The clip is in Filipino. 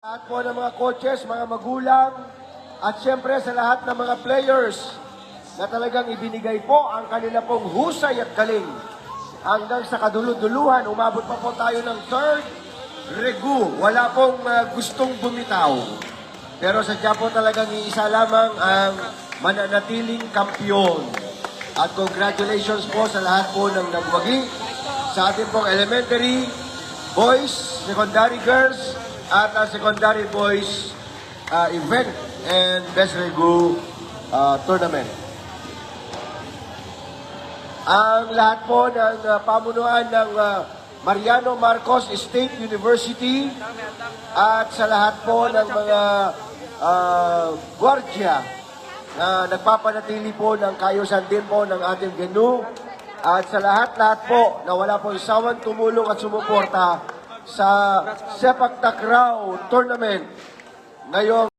Lahat po ng mga coaches, mga magulang, at siyempre sa lahat ng mga players na talagang ibinigay po ang kanila pong husay at galing. Hanggang sa kaduluduluhan, umabot pa po tayo ng third regu. Wala pong uh, gustong bumitaw. Pero sadya po talagang iisa lamang ang mananatiling kampyon. At congratulations po sa lahat po ng nagwagi sa ating pong elementary, boys, secondary girls, at uh, secondary boys uh, event and Best Regu uh, tournament. Ang lahat po ng uh, pamunuan ng uh, Mariano Marcos State University at sa lahat po ng mga uh, gwardiya na nagpapanatili po ng kayusan din po ng ating genu at sa lahat-lahat po na wala po isawang tumulong at sumuporta sa Sepak Takraw Tournament. Ngayong